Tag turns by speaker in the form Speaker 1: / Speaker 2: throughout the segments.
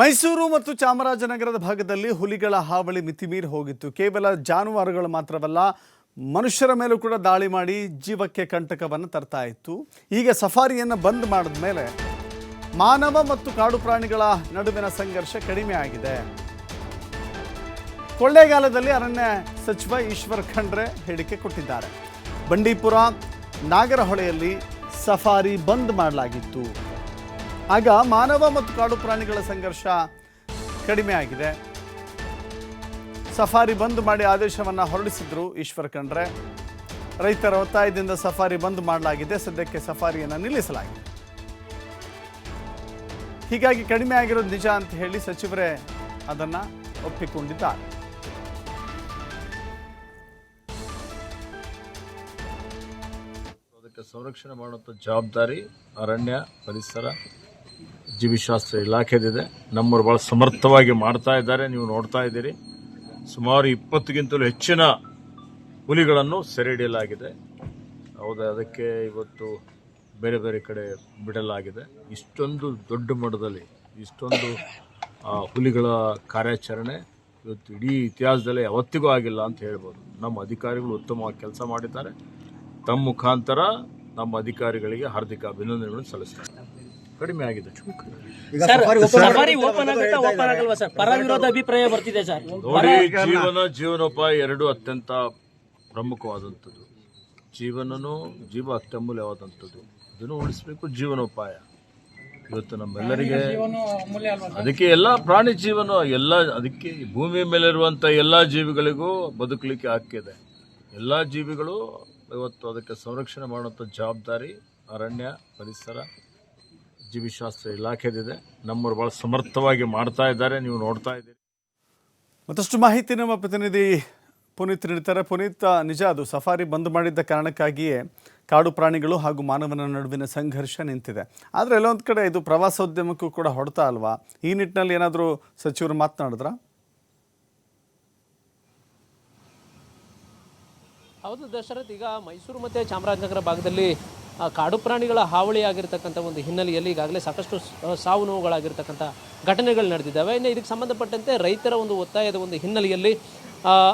Speaker 1: ಮೈಸೂರು ಮತ್ತು ಚಾಮರಾಜನಗರದ ಭಾಗದಲ್ಲಿ ಹುಲಿಗಳ ಹಾವಳಿ ಮಿತಿಮೀರಿ ಹೋಗಿತ್ತು. ಕೇವಲ ಜಾನುವಾರುಗಳು ಮಾತ್ರವಲ್ಲ, ಮನುಷ್ಯರ ಮೇಲೂ ಕೂಡ ದಾಳಿ ಮಾಡಿ ಜೀವಕ್ಕೆ ಕಂಟಕವನ್ನು ತರ್ತಾ ಇತ್ತು. ಈಗ ಸಫಾರಿಯನ್ನು ಬಂದ್ ಮಾಡಿದ ಮೇಲೆ ಮಾನವ ಮತ್ತು ಕಾಡು ಪ್ರಾಣಿಗಳ ನಡುವಿನ ಸಂಘರ್ಷ ಕಡಿಮೆ ಆಗಿದೆ. ಕೊಳ್ಳೇಗಾಲದಲ್ಲಿ ಅರಣ್ಯ ಸಚಿವ ಈಶ್ವರ್ ಖಂಡ್ರೆ ಹೇಳಿಕೆ ಕೊಟ್ಟಿದ್ದಾರೆ. ಬಂಡೀಪುರ, ನಾಗರಹೊಳೆಯಲ್ಲಿ ಸಫಾರಿ ಬಂದ್ ಮಾಡಲಾಗಿತ್ತು. ಆಗ ಮಾನವ ಮತ್ತು ಕಾಡು ಪ್ರಾಣಿಗಳ ಸಂಘರ್ಷ ಕಡಿಮೆ ಆಗಿದೆ. ಸಫಾರಿ ಬಂದ್ ಮಾಡಿ ಆದೇಶವನ್ನು ಹೊರಡಿಸಿದ್ರು ಈಶ್ವರ್ ಖಂಡ್ರೆ. ರೈತರ ಒತ್ತಾಯದಿಂದ ಸಫಾರಿ ಬಂದ್ ಮಾಡಲಾಗಿದೆ. ಸದ್ಯಕ್ಕೆ ಸಫಾರಿಯನ್ನು ನಿಲ್ಲಿಸಲಾಗಿದೆ. ಹೀಗಾಗಿ ಕಡಿಮೆ ಆಗಿರೋದು ನಿಜ ಅಂತ ಹೇಳಿ ಸಚಿವರೇ ಅದನ್ನು ಒಪ್ಪಿಕೊಂಡಿದ್ದಾರೆ.
Speaker 2: ಅದಕ್ಕೆ ಸಂರಕ್ಷಣೆ ಮಾಡುವಂಥ ಜವಾಬ್ದಾರಿ ಅರಣ್ಯ, ಪರಿಸರ ಜೀವಿಶಾಸ್ತ್ರ ಇಲಾಖೆದಿದೆ ನಮ್ಮವರು ಭಾಳ ಸಮರ್ಥವಾಗಿ ಮಾಡ್ತಾ ಇದ್ದಾರೆ. ನೀವು ನೋಡ್ತಾ ಇದ್ದೀರಿ. ಸುಮಾರು ಇಪ್ಪತ್ತಿಗಿಂತಲೂ ಹೆಚ್ಚಿನ ಹುಲಿಗಳನ್ನು ಸೆರೆಹಿಡಿಯಲಾಗಿದೆ. ಹೌದು, ಅದಕ್ಕೆ ಇವತ್ತು ಬೇರೆ ಬೇರೆ ಕಡೆ ಬಿಡಲಾಗಿದೆ. ಇಷ್ಟೊಂದು ದೊಡ್ಡ ಮಟ್ಟದಲ್ಲಿ, ಇಷ್ಟೊಂದು ಹುಲಿಗಳ ಕಾರ್ಯಾಚರಣೆ ಇವತ್ತು ಇಡೀ ಇತಿಹಾಸದಲ್ಲಿ ಯಾವತ್ತಿಗೂ ಆಗಿಲ್ಲ ಅಂತ ಹೇಳ್ಬೋದು. ನಮ್ಮ ಅಧಿಕಾರಿಗಳು ಉತ್ತಮವಾಗಿ ಕೆಲಸ ಮಾಡಿದ್ದಾರೆ. ತಮ್ಮ ಮುಖಾಂತರ ನಮ್ಮ ಅಧಿಕಾರಿಗಳಿಗೆ ಹಾರ್ದಿಕ ಅಭಿನಂದನೆಗಳನ್ನು ಸಲ್ಲಿಸ್ತಾರೆ. ಕಡಿಮೆ ಆಗಿದೆ.
Speaker 3: ಸರ್ ಸಫಾರಿ ಓಪನ್ ಆಗುತ್ತಾ ಓಪನ್ ಆಗಲ್ವಾ ಸರ್ ಪರ ವಿರೋಧ ಅಭಿಪ್ರಾಯ ಬರ್ತಿದೆ ಸರ್
Speaker 2: ನೋಡಿ ಜೀವನ ಜೀವನೋಪಾಯ ಎರಡು ಅತ್ಯಂತ ಪ್ರಮುಖವಾದಂಥದ್ದು. ಜೀವನನೂ ಜೀವ ಅತ್ಯಮೂಲ್ಯವಾದಂಥದ್ದು ಅದನ್ನು ಉಳಿಸಬೇಕು ಜೀವನೋಪಾಯ. ಇವತ್ತು ನಮ್ಮೆಲ್ಲರಿಗೆ ಅದಕ್ಕೆ ಎಲ್ಲ ಪ್ರಾಣಿ ಜೀವನ ಎಲ್ಲ ಅದಕ್ಕೆ ಭೂಮಿ ಭೂಮಿ ಮೇಲಿರುವಂಥ ಎಲ್ಲ ಜೀವಿಗಳಿಗೂ ಬದುಕಲಿಕ್ಕೆ ಹಾಕಿದೆ ಎಲ್ಲ ಜೀವಿಗಳು ಇವತ್ತು ಅದಕ್ಕೆ ಸಂರಕ್ಷಣೆ ಮಾಡುವಂಥ ಜವಾಬ್ದಾರಿ ಅರಣ್ಯ ಪರಿಸರ ಜೀವಿಶಾಸ್ತ್ರ ಇಲಾಖೆದಿದೆ. ನಮ್ಮವರು ಭಾಳ ಸಮರ್ಥವಾಗಿ ಮಾಡ್ತಾ ಇದ್ದಾರೆ. ನೀವು ನೋಡ್ತಾ ಇದ್ದೀರಿ.
Speaker 1: ಮತ್ತಷ್ಟು ಮಾಹಿತಿ ನಮ್ಮ ಪ್ರತಿನಿಧಿ ಪುನೀತ್ ನೀಡ್ತಾರೆ ಪುನೀತ್ ನಿಜ ಅದು ಸಫಾರಿ ಬಂದ್ ಮಾಡಿದ್ದ ಕಾರಣಕ್ಕಾಗಿಯೇ ಕಾಡು ಪ್ರಾಣಿಗಳು ಹಾಗೂ ಮಾನವನ ನಡುವಿನ ಸಂಘರ್ಷ ನಿಂತಿದೆ. ಆದರೆ ಎಲ್ಲೊಂದು ಕಡೆ ಇದು ಪ್ರವಾಸೋದ್ಯಮಕ್ಕೂ ಕೂಡ ಹೊಡ್ತಾ ಅಲ್ವಾ? ಈ ನಿಟ್ಟಿನಲ್ಲಿ ಏನಾದರೂ ಸಚಿವರು ಮಾತನಾಡಿದ್ರಾ?
Speaker 3: ಹೌದು ದಶರಥ್ ಈಗ ಮೈಸೂರು ಮತ್ತು ಚಾಮರಾಜನಗರ ಭಾಗದಲ್ಲಿ ಕಾಡು ಪ್ರಾಣಿಗಳ ಹಾವಳಿ ಆಗಿರ್ತಕ್ಕಂಥ ಒಂದು ಹಿನ್ನೆಲೆಯಲ್ಲಿ ಈಗಾಗಲೇ ಸಾಕಷ್ಟು ಸಾವು ನೋವುಗಳಾಗಿರ್ತಕ್ಕಂಥ ಘಟನೆಗಳು ನಡೆದಿದ್ದಾವೆ. ಇನ್ನು ಇದಕ್ಕೆ ಸಂಬಂಧಪಟ್ಟಂತೆ ರೈತರ ಒಂದು ಒತ್ತಾಯದ ಒಂದು ಹಿನ್ನೆಲೆಯಲ್ಲಿ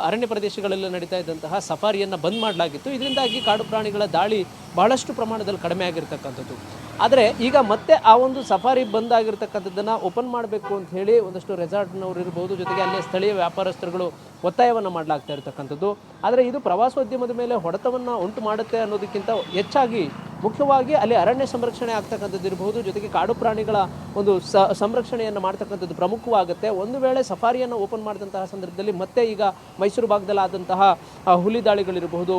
Speaker 3: ಅರಣ್ಯ ಪ್ರದೇಶಗಳಲ್ಲಿ ನಡೀತಾ ಇದ್ದಂತಹ ಸಫಾರಿಯನ್ನು ಬಂದ್ ಮಾಡಲಾಗಿತ್ತು. ಇದರಿಂದಾಗಿ ಕಾಡು ಪ್ರಾಣಿಗಳ ದಾಳಿ ಬಹಳಷ್ಟು ಪ್ರಮಾಣದಲ್ಲಿ ಕಡಿಮೆ ಆಗಿರ್ತಕ್ಕಂಥದ್ದು. ಆದರೆ ಈಗ ಮತ್ತೆ ಆ ಒಂದು ಸಫಾರಿ ಬಂದ್ ಆಗಿರ್ತಕ್ಕಂಥದ್ದನ್ನು ಓಪನ್ ಮಾಡಬೇಕು ಅಂತ ಹೇಳಿ ಒಂದಷ್ಟು ರೆಸಾರ್ಟ್ನವರು ಇರ್ಬೋದು, ಜೊತೆಗೆ ಅಲ್ಲಿಯ ಸ್ಥಳೀಯ ವ್ಯಾಪಾರಸ್ಥರುಗಳು ಒತ್ತಾಯವನ್ನು ಮಾಡಲಾಗ್ತಾ ಇರತಕ್ಕಂಥದ್ದು. ಆದರೆ ಇದು ಪ್ರವಾಸೋದ್ಯಮದ ಮೇಲೆ ಹೊಡೆತವನ್ನು ಉಂಟು ಮಾಡುತ್ತೆ ಅನ್ನೋದಕ್ಕಿಂತ ಹೆಚ್ಚಾಗಿ ಮುಖ್ಯವಾಗಿ ಅಲ್ಲಿ ಅರಣ್ಯ ಸಂರಕ್ಷಣೆ ಆಗ್ತಕ್ಕಂಥದ್ದು ಇರಬಹುದು ಜೊತೆಗೆ ಕಾಡು ಪ್ರಾಣಿಗಳ ಒಂದು ಸ ಸಂರಕ್ಷಣೆಯನ್ನು ಮಾಡ್ತಕ್ಕಂಥದ್ದು ಪ್ರಮುಖವಾಗುತ್ತೆ. ಒಂದು ವೇಳೆ ಸಫಾರಿಯನ್ನು ಓಪನ್ ಮಾಡಿದಂತಹ ಸಂದರ್ಭದಲ್ಲಿ ಮತ್ತೆ ಈಗ ಮೈಸೂರು ಭಾಗದಲ್ಲಿ ಆದಂತಹ ಆ, ಹುಲಿ ದಾಳಿಗಳಿರಬಹುದು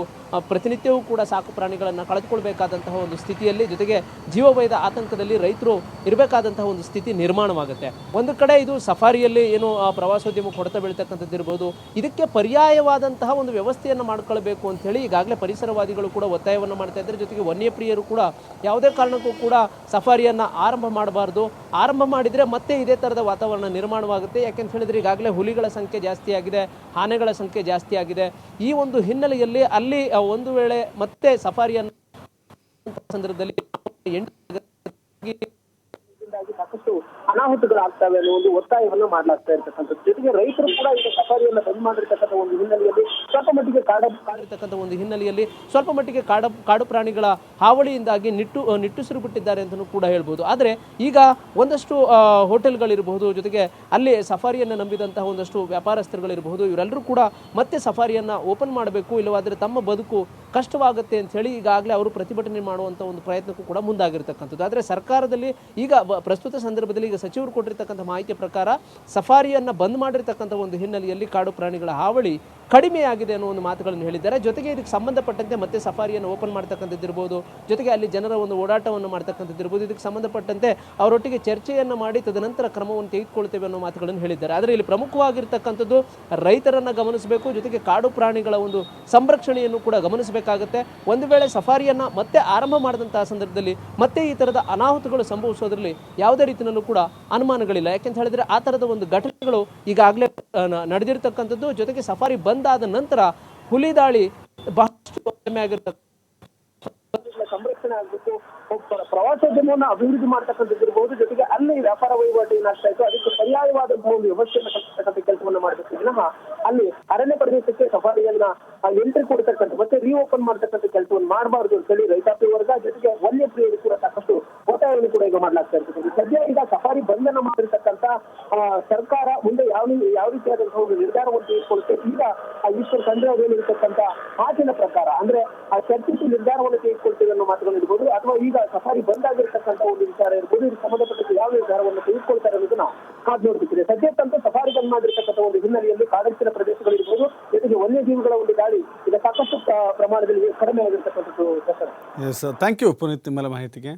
Speaker 3: ಪ್ರತಿನಿತ್ಯವೂ ಕೂಡ ಸಾಕು ಪ್ರಾಣಿಗಳನ್ನು ಕಳೆದುಕೊಳ್ಬೇಕಾದಂತಹ ಒಂದು ಸ್ಥಿತಿಯಲ್ಲಿ ಜೊತೆಗೆ ಜೀವಭಯದ ಆತಂಕದಲ್ಲಿ ರೈತರು ಇರಬೇಕಾದಂತಹ ಒಂದು ಸ್ಥಿತಿ ನಿರ್ಮಾಣವಾಗುತ್ತೆ. ಒಂದು ಕಡೆ ಇದು ಸಫಾರಿಯಲ್ಲಿ ಏನು ಪ್ರವಾಸೋದ್ಯಮಕ್ಕೆ ಹೊಡೆತ ಬೀಳ್ತಕ್ಕಂಥದ್ದು ಇರ್ಬೋದು ಇದಕ್ಕೆ ಪರ್ಯಾಯವಾದಂತಹ ಒಂದು ವ್ಯವಸ್ಥೆಯನ್ನು ಮಾಡ್ಕೊಳ್ಬೇಕು ಅಂಥೇಳಿ ಈಗಾಗಲೇ ಪರಿಸರವಾದಿಗಳು ಕೂಡ ಒತ್ತಾಯವನ್ನು ಮಾಡ್ತಾ ಇದ್ದಾರೆ. ಜೊತೆಗೆ ವನ್ಯಪ್ರಿಯರು ಕೂಡ ಯಾವುದೇ ಕಾರಣಕ್ಕೂ ಕೂಡ ಸಫಾರಿಯನ್ನು ಆರಂಭ ಮಾಡಬಾರ್ದು. ಆರಂಭ ಮಾಡಿದರೆ ಮತ್ತೆ ಇದೇ ಥರದ ವಾತಾವರಣ ನಿರ್ಮಾಣವಾಗುತ್ತೆ. ಯಾಕೆಂತ ಹೇಳಿದ್ರೆ ಈಗಾಗಲೇ ಹುಲಿಗಳ ಸಂಖ್ಯೆ ಜಾಸ್ತಿ ಆಗಿದೆ, ಆನೆಗಳ ಸಂಖ್ಯೆ ಜಾಸ್ತಿ ಆಗಿದೆ. ಈ ಒಂದು ಹಿನ್ನೆಲೆಯಲ್ಲಿ ಅಲ್ಲಿ ಒಂದು ವೇಳೆ ಮತ್ತೆ ಸಫಾರಿಯನ್ನು ಸಂದರ್ಭದಲ್ಲಿ ಎಂಟು
Speaker 4: ಅನಾಹುತಗಳಾಗ್ತವೆ ಅನ್ನೋ ಒಂದು ಒತ್ತಾಯವನ್ನು ಮಾಡ್ಲಾಗ್ತಾ ಇರ್ತಕ್ಕಂಥದ್ದು. ಜೊತೆಗೆ ರೈತರು ಕೂಡ ಈಗ ಸಫಾರಿಯನ್ನು ಬಂದ್ ಮಾಡಿರ್ತಕ್ಕಂಥ ಒಂದು ಹಿನ್ನೆಲೆಯಲ್ಲಿ ಸ್ವಲ್ಪ ಮಟ್ಟಿಗೆ ಕಾಡ
Speaker 3: ಕಾಡಿರ್ತಕ್ಕಂಥ ಒಂದು ಹಿನ್ನೆಲೆಯಲ್ಲಿ ಸ್ವಲ್ಪ ಮಟ್ಟಿಗೆ ಕಾಡು ಕಾಡು ಪ್ರಾಣಿಗಳ ಹಾವಳಿಯಿಂದಾಗಿ ನಿಟ್ಟು ನಿಟ್ಟುಸಿರು ಬಿಟ್ಟಿದ್ದಾರೆ ಅಂತಲೂ ಕೂಡ ಹೇಳ್ಬೋದು. ಆದರೆ ಈಗ ಒಂದಷ್ಟು ಹೋಟೆಲ್ಗಳಿರಬಹುದು, ಜೊತೆಗೆ ಅಲ್ಲಿ ಸಫಾರಿಯನ್ನು ನಂಬಿದಂತಹ ಒಂದಷ್ಟು ವ್ಯಾಪಾರಸ್ಥರುಗಳಿರಬಹುದು, ಇವರೆಲ್ಲರೂ ಕೂಡ ಮತ್ತೆ ಸಫಾರಿಯನ್ನು ಓಪನ್ ಮಾಡಬೇಕು, ಇಲ್ಲವಾದರೆ ತಮ್ಮ ಬದುಕು ಕಷ್ಟವಾಗುತ್ತೆ ಅಂತ ಹೇಳಿ ಈಗಾಗಲೇ ಅವರು ಪ್ರತಿಭಟನೆ ಮಾಡುವಂಥ ಒಂದು ಪ್ರಯತ್ನಕ್ಕೂ ಕೂಡ ಮುಂದಾಗಿರ್ತಕ್ಕಂಥದ್ದು. ಆದರೆ ಸರ್ಕಾರದಲ್ಲಿ ಈಗ ಪ್ರಸ್ತುತ ಸಂದರ್ಭದಲ್ಲಿ ಈಗ ಸಚಿವರು ಕೊಟ್ಟಿರ್ತಕ್ಕಂಥ ಮಾಹಿತಿ ಪ್ರಕಾರ ಸಫಾರಿಯನ್ನು ಬಂದ್ ಮಾಡಿರ್ತಕ್ಕಂಥ ಒಂದು ಹಿನ್ನೆಲೆಯಲ್ಲಿ ಕಾಡು ಪ್ರಾಣಿಗಳ ಹಾವಳಿ ಕಡಿಮೆ ಆಗಿದೆ ಅನ್ನೋ ಒಂದು ಮಾತುಗಳನ್ನು ಹೇಳಿದ್ದಾರೆ. ಜೊತೆಗೆ ಇದಕ್ಕೆ ಸಂಬಂಧಪಟ್ಟಂತೆ ಮತ್ತೆ ಸಫಾರಿಯನ್ನು ಓಪನ್ ಮಾಡ್ತಕ್ಕಂಥದ್ದು ಇರ್ಬೋದು ಜೊತೆಗೆ ಅಲ್ಲಿ ಜನರ ಒಂದು ಓಡಾಟವನ್ನು ಮಾಡ್ತಕ್ಕಂಥದ್ದು ಇರ್ಬೋದು ಇದಕ್ಕೆ ಸಂಬಂಧಪಟ್ಟಂತೆ ಅವರೊಟ್ಟಿಗೆ ಚರ್ಚೆಯನ್ನು ಮಾಡಿ ತದನಂತರ ಕ್ರಮವನ್ನು ತೆಗೆದುಕೊಳ್ತೇವೆ ಅನ್ನೋ ಮಾತುಗಳನ್ನು ಹೇಳಿದ್ದಾರೆ. ಆದರೆ ಇಲ್ಲಿ ಪ್ರಮುಖವಾಗಿರ್ತಕ್ಕಂಥದ್ದು ರೈತರನ್ನು ಗಮನಿಸಬೇಕು. ಜೊತೆಗೆ ಕಾಡು ಪ್ರಾಣಿಗಳ ಒಂದು ಸಂರಕ್ಷಣೆಯನ್ನು ಕೂಡ ಗಮನಿಸಬೇಕಾಗುತ್ತೆ. ಒಂದು ವೇಳೆ ಸಫಾರಿಯನ್ನು ಮತ್ತೆ ಆರಂಭ ಮಾಡಿದಂತಹ ಸಂದರ್ಭದಲ್ಲಿ ಮತ್ತೆ ಈ ಥರದ ಅನಾಹುತಗಳು ಸಂಭವಿಸೋದ್ರಲ್ಲಿ ಯಾವುದೇ ರೀತಿಯಲ್ಲೂ ಕೂಡ ಅನುಮಾನಗಳಿಲ್ಲ. ಯಾಕೆಂತ ಹೇಳಿದ್ರೆ ಆ ಥರದ ಒಂದು ಘಟನೆಗಳು ಈಗಾಗಲೇ ನಡೆದಿರತಕ್ಕಂಥದ್ದು. ಜೊತೆಗೆ ಸಫಾರಿ ಬಂದಾದ ನಂತರ ಹುಲಿ ದಾಳಿ ಬಹಳಷ್ಟು ಕಡಿಮೆ ಆಗಿರ್ತದೆ.
Speaker 4: ಸಂರಕ್ಷಣೆ ಆಗ್ಬಿಟ್ಟು ಪ್ರವಾಸೋದ್ಯಮವನ್ನು ಅಭಿವೃದ್ಧಿ ಮಾಡ್ತಕ್ಕಂಥದ್ದಿರ್ಬೋದು. ಜೊತೆಗೆ ಅಲ್ಲಿ ವ್ಯಾಪಾರ ವಹಿವಾಟು ಏನಾಗ್ತಾ ಇತ್ತು ಅದಕ್ಕೆ ಪರ್ಯಾಯವಾದಂತಹ ಒಂದು ವ್ಯವಸ್ಥೆಯನ್ನು ಕಲ್ಪಿಸ್ತಕ್ಕಂಥ ಕೆಲಸವನ್ನು ಮಾಡಬೇಕು. ವಿನಃ ಅಲ್ಲಿ ಅರಣ್ಯ ಪ್ರದೇಶಕ್ಕೆ ಸಫಾರಿಯನ್ನ ಎಂಟ್ರಿ ಕೊಡ್ತಕ್ಕಂಥ, ಮತ್ತೆ ರೀಓಪನ್ ಮಾಡ್ತಕ್ಕಂಥ ಕೆಲಸವನ್ನು ಮಾಡಬಾರ್ದು ಅಂತ ಹೇಳಿ ರೈತಾಪಿ ವರ್ಗ, ಜೊತೆಗೆ ವನ್ಯ ಪ್ರಿಯರು ಕೂಡ ಸಾಕಷ್ಟು ಒತ್ತಾಯವನ್ನು ಕೂಡ ಈಗ ಮಾಡ್ಲಾಗ್ತಾ ಇರ್ತಕ್ಕಂಥ ಸದ್ಯ ಈಗ ಸಫಾರಿ ಬಂಧನ ಮಾಡಿರ್ತಕ್ಕಂಥ ಸರ್ಕಾರ ಮುಂದೆ ಯಾವ ಯಾವ ರೀತಿಯಾದಂತಹ ಒಂದು ನಿರ್ಧಾರವನ್ನು ತೆಗೆದುಕೊಳ್ಳುತ್ತೆ? ಈಗ ಆ ಈಶ್ವರ್ ಖಂಡ್ರೆ ಅವರು ಹೇಳಿರ್ತಕ್ಕಂಥ ಮಾತಿನ ಪ್ರಕಾರ ಅಂದ್ರೆ ಆ ಚರ್ಚಿಸಿ ನಿರ್ಧಾರವನ್ನು ತೆಗೆದುಕೊಳ್ತೇವೆ ಅನ್ನೋ ಮಾತುಗಳು ಇರ್ಬೋದು ಅಥವಾ ಈಗ ಸಫಾರಿ ಬಂದ್ ಆಗಿರ್ತಕ್ಕಂಥ ಒಂದು ವಿಚಾರ ಇರ್ಬೋದು ಇದಕ್ಕೆ ಸಂಬಂಧಪಟ್ಟಂತೆ ಯಾವ ನಿರ್ಧಾರವನ್ನು ತೆಗೆದುಕೊಳ್ತಾರೆ ಅನ್ನೋದನ್ನ ಕಾದು ನೋಡ್ತಿದ್ದೀರಿ ಸದ್ಯಕ್ಕಂತೂ ಸಫಾರಿ ಬಂದ್ ಮಾಡಿರ್ತಕ್ಕಂಥ ಒಂದು ಹಿನ್ನೆಲೆಯಲ್ಲಿ ಕಾಡಂಚಿನ ಪ್ರದೇಶಗಳಿರ್ಬೋದು ಜೊತೆಗೆ ವನ್ಯಜೀವಿಗಳ ಒಂದು ದಾಳಿ ಈಗ ಸಾಕಷ್ಟು ಪ್ರಮಾಣದಲ್ಲಿ ಕಡಿಮೆ ಆಗಿರ್ತಕ್ಕಂಥದ್ದು
Speaker 1: ಥ್ಯಾಂಕ್ ಯು ಪುನೀತ್, ನಿಮ್ಮೆಲ್ಲ ಮಾಹಿತಿಗೆ.